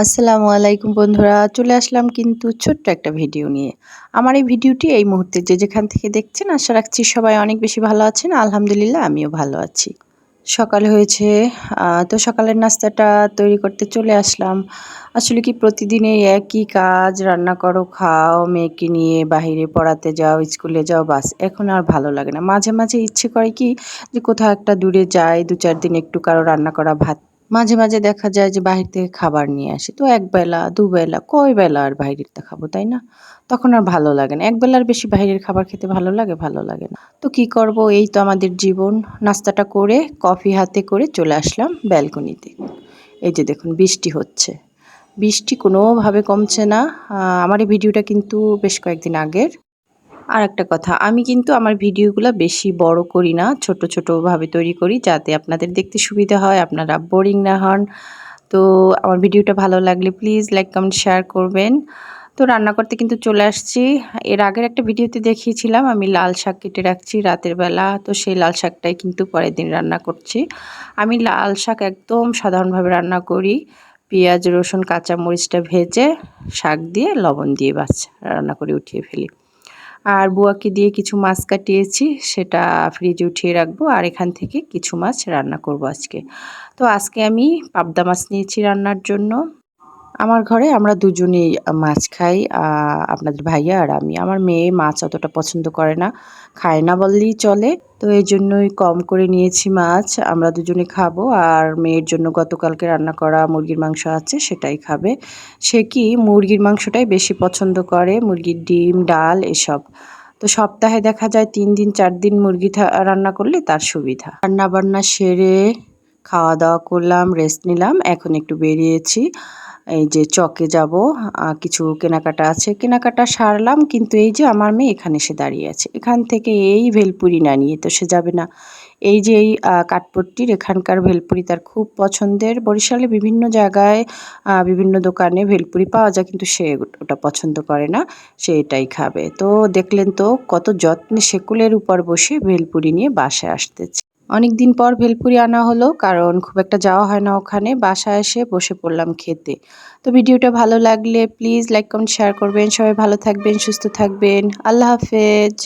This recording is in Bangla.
আসসালামু আলাইকুম বন্ধুরা, চলে আসলাম কিন্তু ছোট্ট একটা ভিডিও নিয়ে। আমার এই ভিডিওটি এই মুহূর্তে যে যেখান থেকে দেখছেন, আশা রাখছি সবাই অনেক বেশি ভালো আছেন। আলহামদুলিল্লাহ, আমিও ভালো আছি। সকাল হয়েছে তো সকালের নাস্তাটা তৈরি করতে চলে আসলাম। আসলে কি প্রতিদিন একই কাজ, রান্না করো, খাও, মেয়েকে নিয়ে বাহিরে পড়াতে যাও, স্কুলে যাও, বাস। এখন আর ভালো লাগে না। মাঝে মাঝে ইচ্ছে করে কি যে কোথাও একটা দূরে যাই, দু চার দিন একটু কারও রান্না করা ভাত মাঝে মাঝে দেখা যায় যে বাহির থেকে খাবার নিয়ে আসে। তো একবেলা দুবেলা কয় বেলা আর বাইরের খাব, তাই না? তখন আর ভালো লাগে না। একবেলার বেশি বাইরের খাবার খেতে ভালো লাগে ভালো লাগে না। তো কি করব? এই তো আমাদের জীবন। নাস্তাটা করে, কফি হাতে করে চলে আসলাম ব্যালকনিতে। এই যে দেখুন, বৃষ্টি হচ্ছে। বৃষ্টি কোনোভাবে কমছে না। আমার এই ভিডিওটা কিন্তু বেশ কয়েকদিন আগের। আর একটা কথা, আমি কিন্তু আমার ভিডিওগুলো বেশি বড় করি না, ছোট ছোটোভাবে তৈরি করি যাতে আপনাদের দেখতে সুবিধা হয়, আপনারা বোরিং না হন। তো আমার ভিডিওটা ভালো লাগলে প্লিজ লাইক কমেন্ট শেয়ার করবেন। তো রান্না করতে কিন্তু চলে আসছি। এর আগের একটা ভিডিওতে দেখিয়েছিলাম, আমি লাল শাক কেটে রাখছি রাতের বেলা, তো সেই লাল শাকটাই কিন্তু পরের দিন রান্না করছি। আমি লাল শাক একদম সাধারণভাবে রান্না করি, পেঁয়াজ, রসুন, কাঁচামরিচটা ভেজে শাক দিয়ে লবণ দিয়ে বাস, রান্না করে উঠিয়ে ফেলি। আর বুয়াকে দিয়ে কিছু মাছ কাটিয়েছি, সেটা ফ্রিজে উঠিয়ে রাখব আর এখান থেকে কিছু মাছ রান্না করব আজকে। তো আজকে আমি পাবদা মাছ নিয়েছি রান্নার জন্য। আমার ঘরে আমরা দুজনেই মাছ খাই আপনাদের ভাইয়া আর আমি। আমার মেয়ে মাছ অতটা পছন্দ করে না, খায় না বললেই চলে। তো এই জন্যই কম করে নিয়েছি মাছ। আমরা দুজনে খাব আর মেয়ের জন্য গতকালকে রান্না করা মুরগির মাংস আছে সেটাই খাবে। সে কি মুরগির মাংসটাই বেশি পছন্দ করে, মুরগির ডিম, ডাল এসব। তো সপ্তাহে দেখা যায় তিন দিন, চার দিন মুরগি রান্না করলে তার সুবিধা। রান্না বান্না সেরে খাওয়া দাওয়া করলাম রেস্ট নিলাম, এখন একটু বেরিয়েছি। এই যে চকে যাব কিছু কেনাকাটা আছে। কেনাকাটা সারলাম, কিন্তু এই যে আমার মেয়ে এখানে এসে দাঁড়িয়ে আছে। এখান থেকে এই ভেলপুরি না নিয়ে তো সে যাবে না। এই যে এই কাঠপট্টির এখানকার ভেলপুরি তার খুব পছন্দের। বরিশালে বিভিন্ন জায়গায় বিভিন্ন দোকানে ভেলপুরি পাওয়া যায়, কিন্তু সে ওটা পছন্দ করে না। সে এটাই খাবে। তো দেখলেন তো কত যত্নে সেকুলের উপর বসে ভেলপুরি নিয়ে বাসায় আসতেছে। অনেক দিন পর ভেলপুরি আনা হলো, কারণ খুব একটা যাওয়া হয় না ওখানে। বাসায় এসে বসে পড়লাম খেতে। তো ভিডিওটা ভালো লাগলে প্লিজ লাইক, কমেন্ট, শেয়ার করবেন। সবাই ভালো থাকবেন, সুস্থ থাকবেন। আল্লাহ হাফেজ।